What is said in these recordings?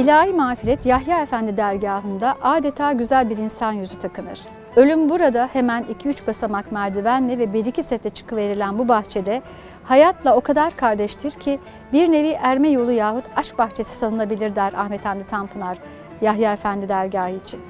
İlahi mağfiret Yahya Efendi dergahında adeta güzel bir insan yüzü takınır. Ölüm burada hemen 2-3 basamak merdivenle ve 1-2 sete çıkıverilen bu bahçede hayatla o kadar kardeştir ki bir nevi erme yolu yahut aşk bahçesi sanılabilir der Ahmet Hamdi Tanpınar Yahya Efendi dergahı için.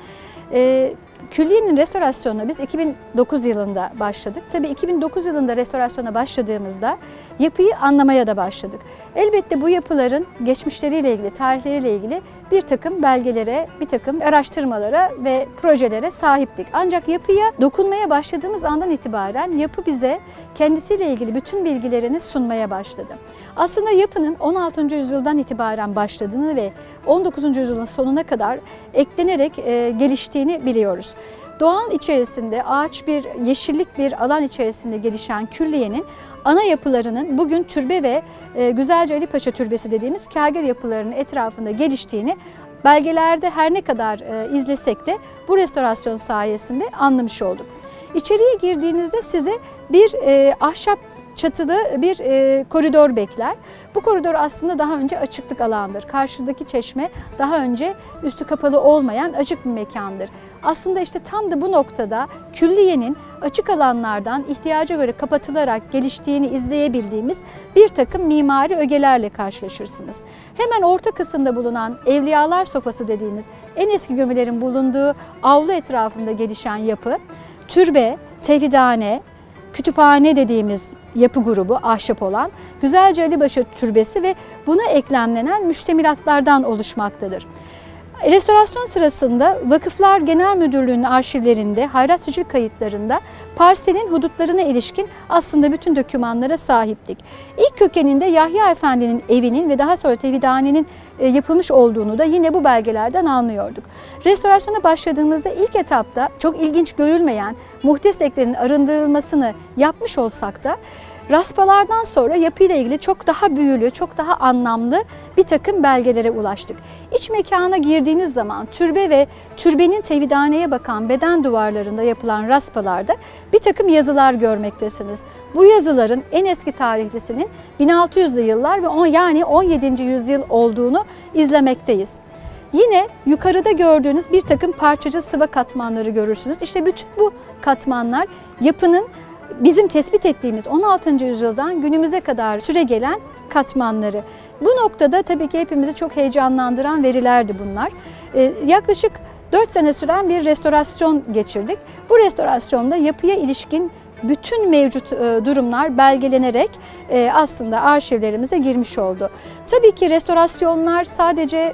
Ee, külliyenin restorasyonuna biz 2009 yılında başladık. Tabii 2009 yılında restorasyona başladığımızda yapıyı anlamaya da başladık. Elbette bu yapıların geçmişleriyle ilgili, tarihleriyle ilgili bir takım belgelere, bir takım araştırmalara ve projelere sahiptik. Ancak yapıya dokunmaya başladığımız andan itibaren yapı bize kendisiyle ilgili bütün bilgilerini sunmaya başladı. Aslında yapının 16. yüzyıldan itibaren başladığını ve 19. yüzyılın sonuna kadar eklenerek e, geliştiğini biliyoruz. Doğan içerisinde ağaç bir yeşillik bir alan içerisinde gelişen külliyenin ana yapılarının bugün türbe ve e, Güzelce Ali Paşa Türbesi dediğimiz kagir yapılarının etrafında geliştiğini belgelerde her ne kadar e, izlesek de bu restorasyon sayesinde anlamış olduk. İçeriye girdiğinizde size bir e, ahşap çatılı bir e, koridor bekler. Bu koridor aslında daha önce açıklık alandır. Karşıdaki çeşme daha önce üstü kapalı olmayan açık bir mekandır. Aslında işte tam da bu noktada külliyenin açık alanlardan ihtiyaca göre kapatılarak geliştiğini izleyebildiğimiz bir takım mimari ögelerle karşılaşırsınız. Hemen orta kısımda bulunan evliyalar sofası dediğimiz en eski gömülerin bulunduğu avlu etrafında gelişen yapı, türbe, tevhidhane, kütüphane dediğimiz yapı grubu ahşap olan Güzelce Alibaşı Türbesi ve buna eklemlenen müştemilatlardan oluşmaktadır. Restorasyon sırasında Vakıflar Genel Müdürlüğü'nün arşivlerinde, hayrat sicil kayıtlarında parselin hudutlarına ilişkin aslında bütün dokümanlara sahiptik. İlk kökeninde Yahya Efendi'nin evinin ve daha sonra Tevhidhane'nin e, yapılmış olduğunu da yine bu belgelerden anlıyorduk. Restorasyona başladığımızda ilk etapta çok ilginç görülmeyen muhteseklerin arındırılmasını yapmış olsak da Raspalardan sonra yapıyla ilgili çok daha büyülü, çok daha anlamlı bir takım belgelere ulaştık. İç mekana girdiğiniz zaman türbe ve türbenin tevhidhaneye bakan beden duvarlarında yapılan raspalarda bir takım yazılar görmektesiniz. Bu yazıların en eski tarihlisinin 1600'lü yıllar ve on, yani 17. yüzyıl olduğunu izlemekteyiz. Yine yukarıda gördüğünüz bir takım parçacı sıva katmanları görürsünüz. İşte bütün bu katmanlar yapının bizim tespit ettiğimiz 16. yüzyıldan günümüze kadar süre gelen katmanları. Bu noktada tabii ki hepimizi çok heyecanlandıran verilerdi bunlar. Ee, yaklaşık 4 sene süren bir restorasyon geçirdik. Bu restorasyonda yapıya ilişkin bütün mevcut e, durumlar belgelenerek e, aslında arşivlerimize girmiş oldu. Tabii ki restorasyonlar sadece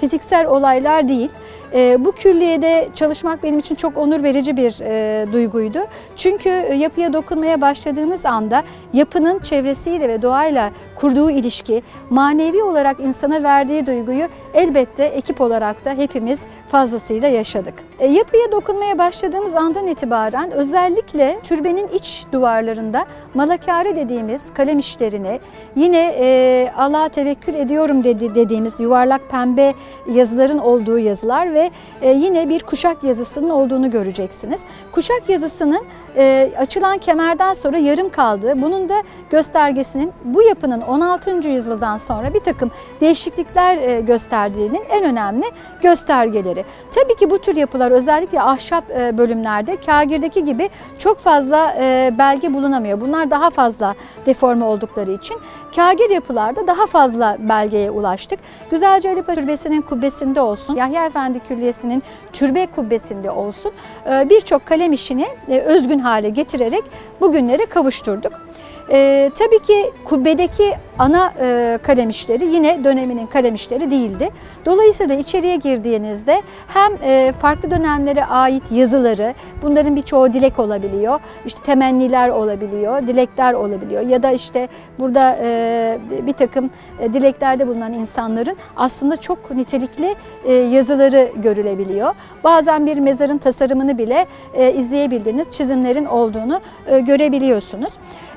fiziksel olaylar değil. E, bu külliyede çalışmak benim için çok onur verici bir e, duyguydu. Çünkü yapıya dokunmaya başladığınız anda yapının çevresiyle ve doğayla kurduğu ilişki, manevi olarak insana verdiği duyguyu elbette ekip olarak da hepimiz fazlasıyla yaşadık. E, yapıya dokunmaya başladığımız andan itibaren özellikle türbenin iç duvarlarında malakare dediğimiz kalem işlerini, yine e, Allah'a tevekkül ediyorum dedi, dediğimiz yuvarlak pembe yazıların olduğu yazılar ve e, yine bir kuşak yazısının olduğunu göreceksiniz. Kuşak yazısının e, açılan kemerden sonra yarım kaldığı, bunun da göstergesinin bu yapının 16. yüzyıldan sonra bir takım değişiklikler e, gösterdiğinin en önemli göstergeleri. Tabii ki bu tür yapılar özellikle ahşap bölümlerde kagirdeki gibi çok fazla belge bulunamıyor. Bunlar daha fazla deforme oldukları için kagir yapılarda daha fazla belgeye ulaştık. Güzelce Ali Paşa Türbesi'nin kubbesinde olsun, Yahya Efendi Külliyesi'nin türbe kubbesinde olsun e, birçok kalem işini e, özgün hale getirerek bugünlere kavuşturduk. Ee, tabii ki kubbedeki ana e, kalem işleri yine döneminin kalem işleri değildi. Dolayısıyla içeriye girdiğinizde hem e, farklı dönemlere ait yazıları, bunların birçoğu dilek olabiliyor, işte temenniler olabiliyor, dilekler olabiliyor ya da işte burada e, bir takım e, dileklerde bulunan insanların aslında çok nitelikli e, yazıları görülebiliyor. Bazen bir mezarın tasarımını bile e, izleyebildiğiniz çizimlerin olduğunu e, görebiliyorsunuz.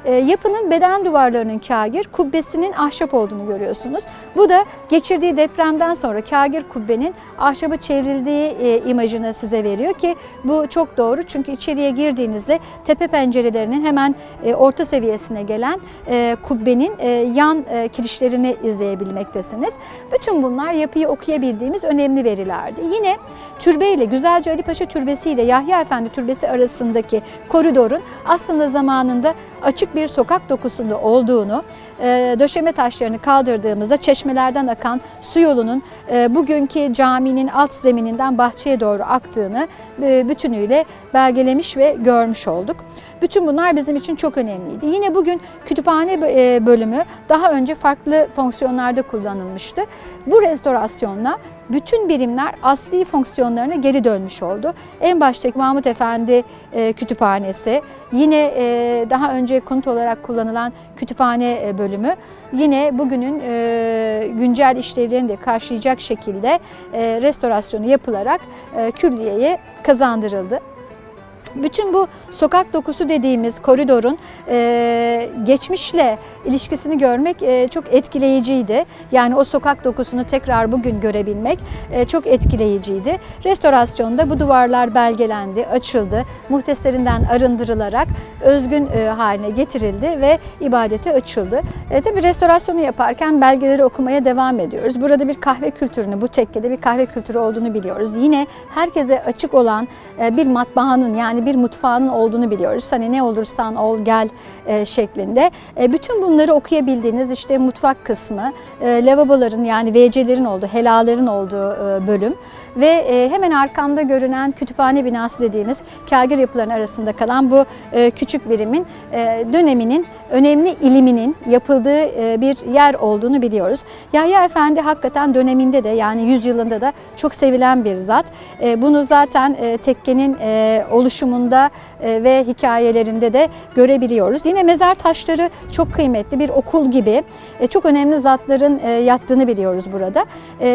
E, yapının beden duvarlarının kagir, kubbesinin ahşap olduğunu görüyorsunuz. Bu da geçirdiği depremden sonra kagir kubbenin ahşaba çevrildiği e, imajını size veriyor ki bu çok doğru çünkü içeriye girdiğinizde tepe pencerelerinin hemen e, orta seviyesine gelen e, kubbenin yan kirişlerini izleyebilmektesiniz. Bütün bunlar yapıyı okuyabildiğimiz önemli verilerdi. Yine türbe ile Güzelce Ali Paşa Türbesi ile Yahya Efendi Türbesi arasındaki koridorun aslında zamanında açık bir sokak dokusunda olduğunu, e, döşeme taşlarını kaldırdığımızda çeşmelerden akan su yolunun e, bugünkü caminin alt zemininden bahçeye doğru aktığını e, bütünüyle belgelemiş ve görmüş olduk. Bütün bunlar bizim için çok önemliydi. Yine bugün kütüphane bölümü daha önce farklı fonksiyonlarda kullanılmıştı. Bu restorasyonla bütün birimler asli fonksiyonlarına geri dönmüş oldu. En baştaki Mahmut Efendi e, Kütüphanesi, yine e, daha önce konut olarak kullanılan kütüphane e, bölümü, yine bugünün e, güncel işlevlerini de karşılayacak şekilde e, restorasyonu yapılarak e, külliyeye kazandırıldı. Bütün bu sokak dokusu dediğimiz koridorun e, geçmişle ilişkisini görmek e, çok etkileyiciydi. Yani o sokak dokusunu tekrar bugün görebilmek e, çok etkileyiciydi. Restorasyonda bu duvarlar belgelendi, açıldı, muhteserinden arındırılarak özgün e, haline getirildi ve ibadete açıldı. E, tabii restorasyonu yaparken belgeleri okumaya devam ediyoruz. Burada bir kahve kültürünü, bu tekkede bir kahve kültürü olduğunu biliyoruz. Yine herkese açık olan e, bir matbaanın yani bir mutfağının olduğunu biliyoruz. Hani ne olursan ol gel e, şeklinde. E, bütün bunları okuyabildiğiniz işte mutfak kısmı, e, lavaboların yani WC'lerin olduğu, helaların olduğu e, bölüm ve e, hemen arkamda görünen kütüphane binası dediğimiz kagir yapıların arasında kalan bu e, küçük birimin e, döneminin önemli iliminin yapıldığı bir yer olduğunu biliyoruz. Yahya Efendi hakikaten döneminde de yani yüzyılında da çok sevilen bir zat. Bunu zaten tekkenin oluşumunda ve hikayelerinde de görebiliyoruz. Yine mezar taşları çok kıymetli bir okul gibi çok önemli zatların yattığını biliyoruz burada.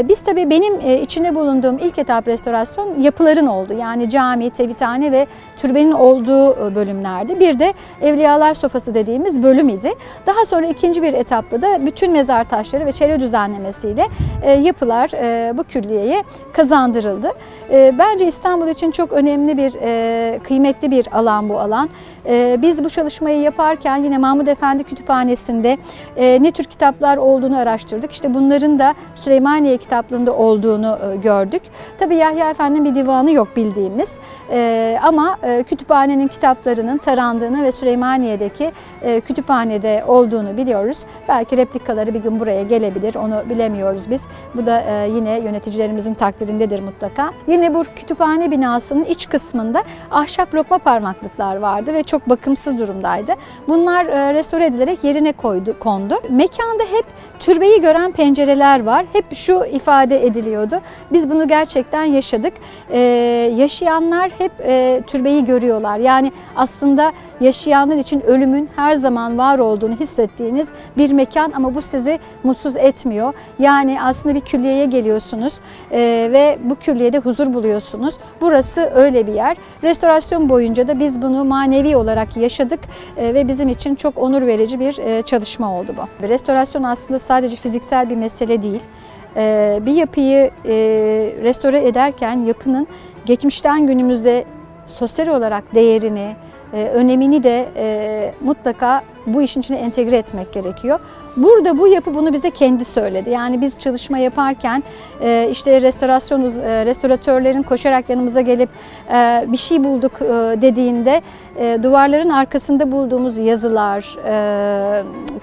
Biz tabii benim içinde bulunduğum ilk etap restorasyon yapıların oldu. Yani cami, tevhidhane ve türbenin olduğu e, bölümlerdi. Bir de Evliyalar Sofası dediğimiz bölüm idi. Daha sonra ikinci bir etapta da bütün mezar taşları ve çevre düzenlemesiyle e, yapılar e, bu külliyeye kazandırıldı. Bence İstanbul için çok önemli bir, kıymetli bir alan bu alan. Biz bu çalışmayı yaparken yine Mahmud Efendi Kütüphanesi'nde ne tür kitaplar olduğunu araştırdık. İşte bunların da Süleymaniye kitaplığında olduğunu gördük. Tabii Yahya Efendi'nin bir divanı yok bildiğimiz E, ama e, kütüphanenin kitaplarının tarandığını ve Süleymaniye'deki e, kütüphanede olduğunu biliyoruz. Belki replikaları bir gün buraya gelebilir, onu bilemiyoruz biz. Bu da e, yine yöneticilerimizin takdirindedir mutlaka. Yine bu kütüphane binasının iç kısmında ahşap lokma parmaklıklar vardı ve çok bakımsız durumdaydı. Bunlar e, restore edilerek yerine koydu, kondu. Mekanda hep türbeyi gören pencereler var. Hep şu ifade ediliyordu. Biz bunu gerçekten yaşadık. E, yaşayanlar hep e, türbeyi görüyorlar. Yani aslında yaşayanlar için ölümün her zaman var olduğunu hissettiğiniz bir mekan ama bu sizi mutsuz etmiyor. Yani aslında bir külliyeye geliyorsunuz e, ve bu külliyede huzur buluyorsunuz. Burası öyle bir yer. Restorasyon boyunca da biz bunu manevi olarak yaşadık e, ve bizim için çok onur verici bir e, çalışma oldu bu. Restorasyon aslında sadece fiziksel bir mesele değil. E, bir yapıyı e, restore ederken yapının geçmişten günümüze sosyal olarak değerini, e, önemini de e, mutlaka bu işin içine entegre etmek gerekiyor. Burada bu yapı bunu bize kendi söyledi. Yani biz çalışma yaparken e, işte restorasyon e, restoratörlerin koşarak yanımıza gelip e, bir şey bulduk dediğinde duvarların arkasında bulduğumuz yazılar,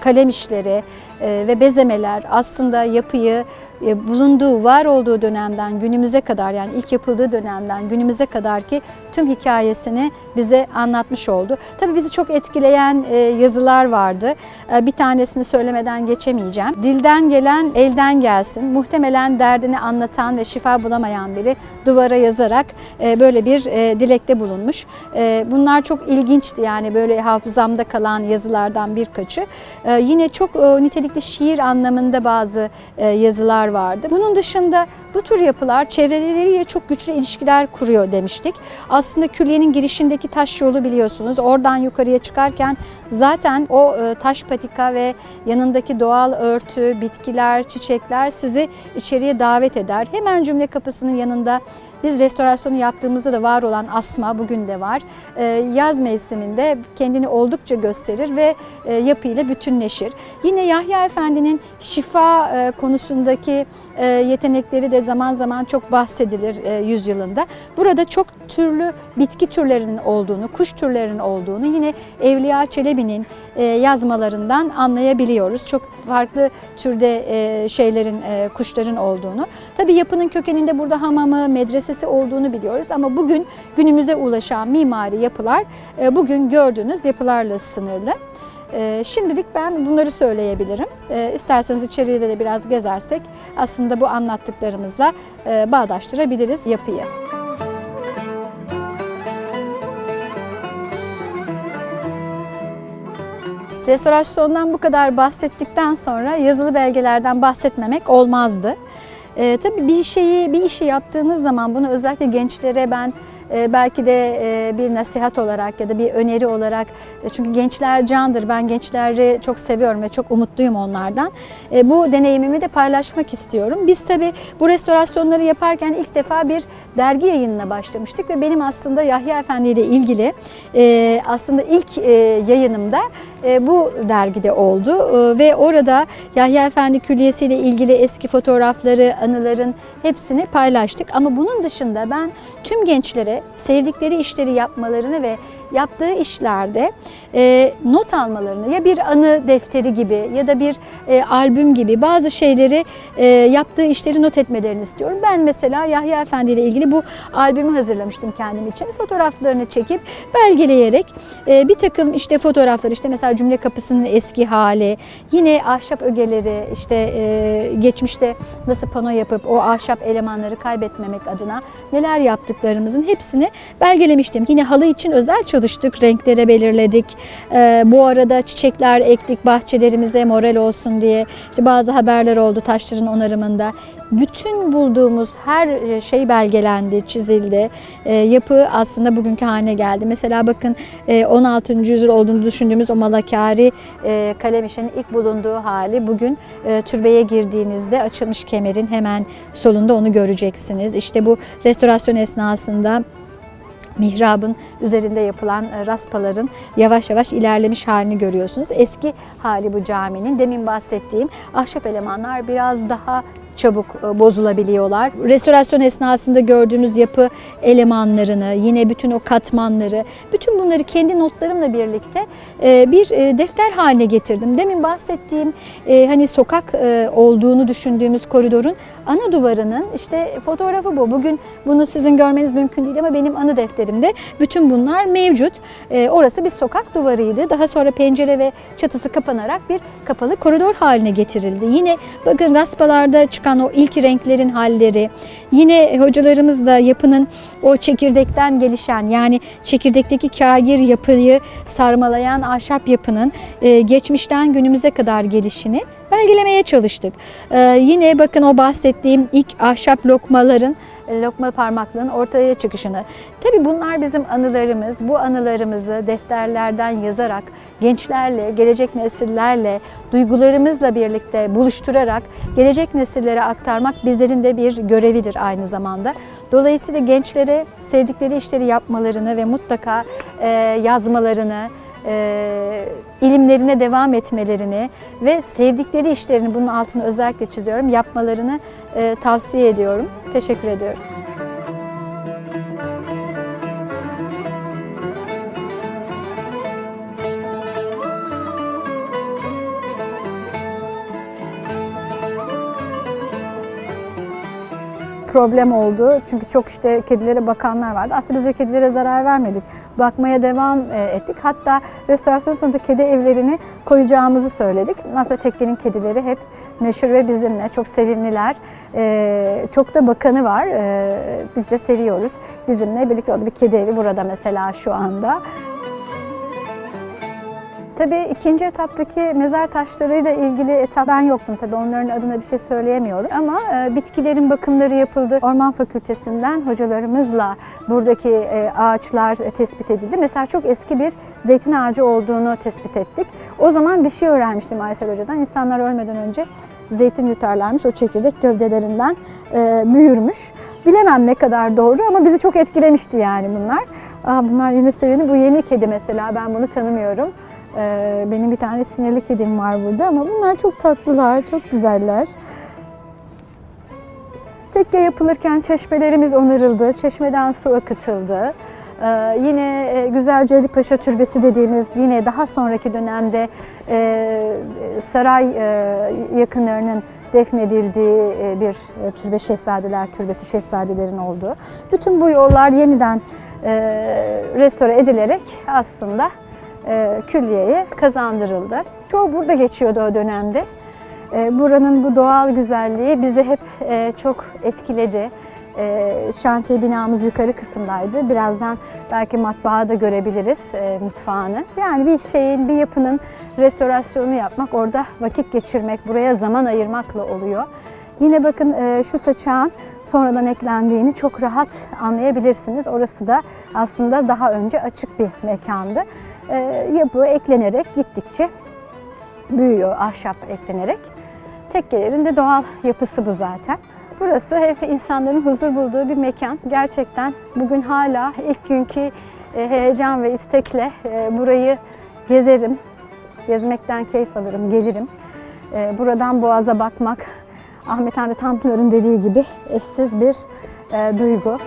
kalem işleri ve bezemeler aslında yapıyı bulunduğu, var olduğu dönemden günümüze kadar yani ilk yapıldığı dönemden günümüze kadar ki tüm hikayesini bize anlatmış oldu. Tabii bizi çok etkileyen yazılar vardı. Bir tanesini söylemeden geçemeyeceğim. Dilden gelen elden gelsin. Muhtemelen derdini anlatan ve şifa bulamayan biri duvara yazarak e, böyle bir e, dilekte bulunmuş. E, Bunlar çok ilginçti yani böyle hafızamda kalan yazılardan birkaçı. Yine çok nitelikli şiir anlamında bazı yazılar vardı. Bunun dışında bu tür yapılar çevreleriyle çok güçlü ilişkiler kuruyor demiştik. Aslında külliyenin girişindeki taş yolu biliyorsunuz. Oradan yukarıya çıkarken zaten o e, taş patika ve yanındaki doğal örtü, bitkiler, çiçekler sizi içeriye davet eder. Hemen cümle kapısının yanında biz restorasyonu yaptığımızda da var olan asma bugün de var. Ee, yaz mevsiminde kendini oldukça gösterir ve e, yapıyla bütünleşir. Yine Yahya Efendi'nin şifa e, konusundaki e, yetenekleri de zaman zaman çok bahsedilir yüzyılında. Burada çok türlü bitki türlerinin olduğunu, kuş türlerinin olduğunu yine Evliya Çelebi'nin yazmalarından anlayabiliyoruz. Çok farklı türde şeylerin, kuşların olduğunu. Tabii yapının kökeninde burada hamamı, medresesi olduğunu biliyoruz ama bugün günümüze ulaşan mimari yapılar e, bugün gördüğünüz yapılarla sınırlı. E, Şimdilik ben bunları söyleyebilirim. E, İsterseniz içeriye de biraz gezersek aslında bu anlattıklarımızla bağdaştırabiliriz yapıyı. Restorasyondan bu kadar bahsettikten sonra yazılı belgelerden bahsetmemek olmazdı. Ee, tabii bir şeyi, bir işi yaptığınız zaman bunu özellikle gençlere ben e, belki de e, bir nasihat olarak ya da bir öneri olarak e, çünkü gençler candır. Ben gençleri çok seviyorum ve çok umutluyum onlardan. E, bu deneyimimi de paylaşmak istiyorum. Biz tabii bu restorasyonları yaparken ilk defa bir dergi yayınına başlamıştık ve benim aslında Yahya Efendi ile ilgili e, aslında ilk e, yayınımda e, bu dergide oldu E, ve orada Yahya Efendi Külliyesi ile ilgili eski fotoğrafları, anıların hepsini paylaştık. Ama bunun dışında ben tüm gençlere sevdikleri işleri yapmalarını ve yaptığı işlerde e, not almalarını ya bir anı defteri gibi ya da bir e, albüm gibi bazı şeyleri e, yaptığı işleri not etmelerini istiyorum. Ben mesela Yahya Efendi ile ilgili bu albümü hazırlamıştım kendim için. Fotoğraflarını çekip belgeleyerek e, bir takım işte fotoğraflar işte mesela cümle kapısının eski hali, yine ahşap ögeleri işte e, geçmişte nasıl pano yapıp o ahşap elemanları kaybetmemek adına neler yaptıklarımızın hepsini belgelemiştim. Yine halı için özel çalıştık, renklere belirledik. Ee, bu arada çiçekler ektik bahçelerimize moral olsun diye. İşte bazı haberler oldu taşların onarımında. Bütün bulduğumuz her şey belgelendi, çizildi. Ee, yapı aslında bugünkü haline geldi. Mesela bakın e, 16. yüzyıl olduğunu düşündüğümüz o Malakari e, Kalemiş'in ilk bulunduğu hali bugün e, türbeye girdiğinizde açılmış kemerin hemen solunda onu göreceksiniz. İşte bu restorasyon esnasında mihrabın üzerinde yapılan e, raspaların yavaş yavaş ilerlemiş halini görüyorsunuz. Eski hali bu caminin. Demin bahsettiğim ahşap elemanlar biraz daha çabuk e, bozulabiliyorlar. Restorasyon esnasında gördüğünüz yapı elemanlarını, yine bütün o katmanları, bütün bunları kendi notlarımla birlikte e, bir e, defter haline getirdim. Demin bahsettiğim hani sokak olduğunu düşündüğümüz koridorun ana duvarının işte fotoğrafı bu. Bugün bunu sizin görmeniz mümkün değil ama benim anı defterimde bütün bunlar mevcut. Orası bir sokak duvarıydı. Daha sonra pencere ve çatısı kapanarak bir kapalı koridor haline getirildi. Yine bakın raspalarda çıkan o ilk renklerin halleri, yine hocalarımız da yapının o çekirdekten gelişen yani çekirdekteki kagir yapıyı sarmalayan ahşap yapının e, geçmişten günümüze kadar gelişini belgelemeye çalıştık. Ee, yine bakın o bahsettiğim ilk ahşap lokmaların e, lokma parmaklığın ortaya çıkışını. Tabi bunlar bizim anılarımız. Bu anılarımızı defterlerden yazarak gençlerle, gelecek nesillerle, duygularımızla birlikte buluşturarak gelecek nesillere aktarmak bizlerin de bir görevidir aynı zamanda. Dolayısıyla gençlere sevdikleri işleri yapmalarını ve mutlaka e, yazmalarını, e, ilimlerine devam etmelerini ve sevdikleri işlerini bunun altını özellikle çiziyorum yapmalarını e, tavsiye ediyorum. Teşekkür ediyorum. Problem oldu. Çünkü çok işte kedilere bakanlar vardı. Aslında biz de kedilere zarar vermedik. Bakmaya devam e, ettik. Hatta restorasyon sonunda kedi evlerini koyacağımızı söyledik. Aslında tekkenin kedileri hep meşhur ve bizimle. Çok sevimliler. E, çok da bakanı var. E, biz de seviyoruz. Bizimle birlikte oldu bir kedi evi burada mesela şu anda. Tabii ikinci etaptaki mezar taşlarıyla ilgili etap ben yoktum tabii onların adına bir şey söyleyemiyorum ama e, bitkilerin bakımları yapıldı. Orman Fakültesinden hocalarımızla buradaki e, ağaçlar tespit edildi. Mesela çok eski bir zeytin ağacı olduğunu tespit ettik. O zaman bir şey öğrenmiştim Aysel Hoca'dan. İnsanlar ölmeden önce zeytin yutarlarmış. O çekirdek gövdelerinden e, büyürmüş. Bilemem ne kadar doğru ama bizi çok etkilemişti yani bunlar. Aa, bunlar seveni. Bu yeni kedi mesela ben bunu tanımıyorum. Ee, benim bir tane sinirli kedim var burada ama bunlar çok tatlılar, çok güzeller. Tekke yapılırken çeşmelerimiz onarıldı, çeşmeden su akıtıldı. Ee, yine e, Güzelce Ali Paşa Türbesi dediğimiz yine daha sonraki dönemde e, saray e, yakınlarının defnedildiği e, bir e, türbe Şehzadeler Türbesi, Şehzadelerin olduğu. Bütün bu yollar yeniden e, restore edilerek aslında külliyeye kazandırıldı. Çoğu burada geçiyordu o dönemde. E, buranın bu doğal güzelliği bizi hep e, çok etkiledi. E, şantiye binamız yukarı kısımdaydı. Birazdan belki matbaa da görebiliriz e, mutfağını. Yani bir şeyin, bir yapının restorasyonu yapmak, orada vakit geçirmek, buraya zaman ayırmakla oluyor. Yine bakın e, şu saçağın sonradan eklendiğini çok rahat anlayabilirsiniz. Orası da aslında daha önce açık bir mekandı. E, yapı eklenerek gittikçe büyüyor ahşap eklenerek. Tekkelerin de doğal yapısı bu zaten. Burası hep insanların huzur bulduğu bir mekan. Gerçekten bugün hala ilk günkü e, heyecan ve istekle e, burayı gezerim. Gezmekten keyif alırım, gelirim. E, Buradan Boğaz'a bakmak, Ahmet Hamdi Tanpınar'ın dediği gibi eşsiz bir duygu.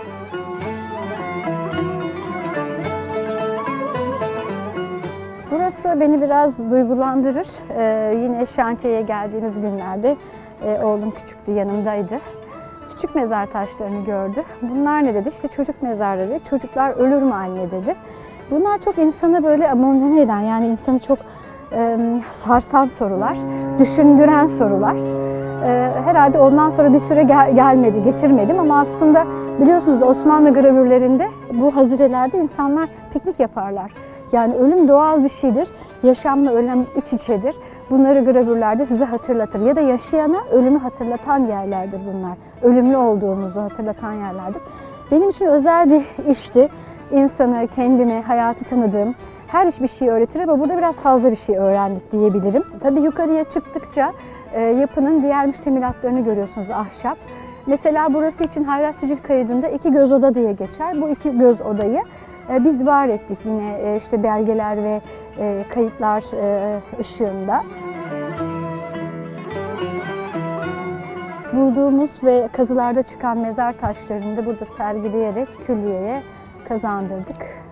Burası beni biraz duygulandırır. Ee, yine şantiyeye geldiğimiz günlerde e, oğlum küçüktü yanımdaydı. Küçük mezar taşlarını gördü. Bunlar ne dedi? İşte çocuk mezarları. Çocuklar ölür mü anne dedi. Bunlar çok insanı böyle abondene eden yani insanı çok e, sarsan sorular, düşündüren sorular. E, herhalde ondan sonra bir süre gel- gelmedi, getirmedim ama aslında biliyorsunuz Osmanlı gravürlerinde bu hazirelerde insanlar piknik yaparlar. Yani ölüm doğal bir şeydir. Yaşamla ölüm iç içedir. Bunları gravürlerde size hatırlatır. Ya da yaşayana ölümü hatırlatan yerlerdir bunlar. Ölümlü olduğumuzu hatırlatan yerlerdir. Benim için özel bir işti. İnsanı, kendimi, hayatı tanıdığım, her iş bir şey öğretir ama burada biraz fazla bir şey öğrendik diyebilirim. Tabii yukarıya çıktıkça e, yapının diğer müştemilatlarını görüyorsunuz ahşap. Mesela burası için Hayrat Sicil kaydında iki göz oda diye geçer. Bu iki göz odayı biz var ettik yine e, işte belgeler ve e, kayıtlar e, ışığında. Bulduğumuz ve kazılarda çıkan mezar taşlarını da burada sergileyerek külliyeye kazandırdık.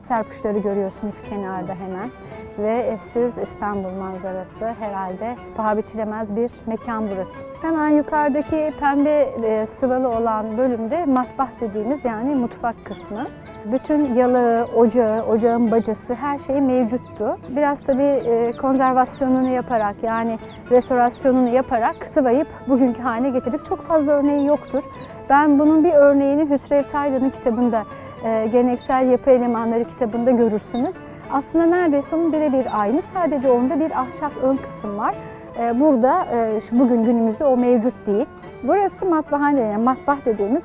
Serpuşları görüyorsunuz kenarda hemen ve eşsiz İstanbul manzarası herhalde paha biçilemez bir mekan burası. Hemen yukarıdaki pembe e, sıvalı olan bölümde matbah dediğimiz yani mutfak kısmı. Bütün yalığı, ocağı, ocağın bacası her şey mevcuttu. Biraz tabii e, konservasyonunu yaparak yani restorasyonunu yaparak sıvayıp bugünkü haline getirdik. Çok fazla örneği yoktur. Ben bunun bir örneğini Hüsrev Taylan'ın kitabında Geleneksel Yapı Elemanları kitabında görürsünüz. Aslında neredeyse onun birebir aynı. Sadece onda bir ahşap ön kısım var. E, Burada e, bugün günümüzde o mevcut değil. Burası matbahane, yani matbah dediğimiz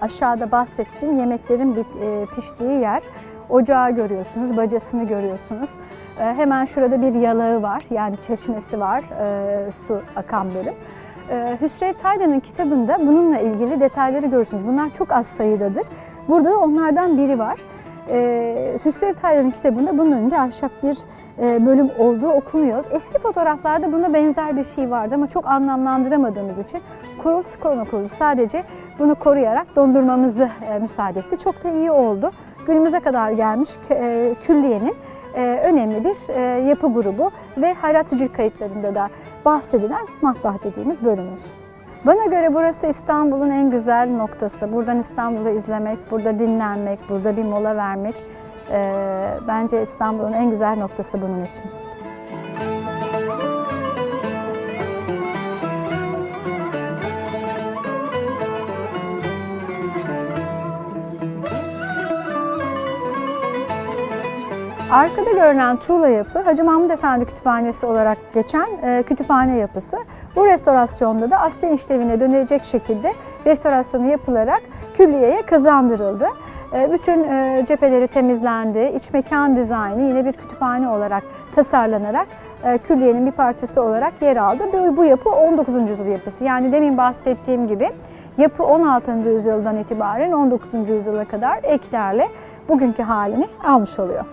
aşağıda bahsettiğim yemeklerin e, piştiği yer. Ocağı görüyorsunuz, bacasını görüyorsunuz. E, Hemen şurada bir yalağı var, yani çeşmesi var, e, su akan bölüm. Hüsrev Taylan'ın kitabında bununla ilgili detayları görürsünüz. Bunlar çok az sayıdadır. Burada da onlardan biri var. E, Hüsrev Taylan'ın kitabında bunun önünde ahşap bir e, bölüm olduğu okunuyor. Eski fotoğraflarda buna benzer bir şey vardı ama çok anlamlandıramadığımız için kurul koruma kurulu sadece bunu koruyarak dondurmamızı e, müsaade etti. Çok da iyi oldu. Günümüze kadar gelmiş e, külliyenin e, önemli bir e, yapı grubu ve Hayrat Sicil kayıtlarında da bahsedilen matbah dediğimiz bölümümüz. Bana göre burası İstanbul'un en güzel noktası. Buradan İstanbul'u izlemek, burada dinlenmek, burada bir mola vermek bence İstanbul'un en güzel noktası bunun için. Arkada görülen tuğla yapı Hacı Mahmud Efendi Kütüphanesi olarak geçen e, kütüphane yapısı. Bu restorasyonda da asli işlevine dönecek şekilde restorasyonu yapılarak külliyeye kazandırıldı. E, bütün e, cepheleri temizlendi. İç mekan dizaynı yine bir kütüphane olarak tasarlanarak e, külliyenin bir parçası olarak yer aldı. Bu, bu yapı 19. yüzyıl yapısı. Yani demin bahsettiğim gibi yapı 16. yüzyıldan itibaren 19. yüzyıla kadar eklerle bugünkü halini almış oluyor.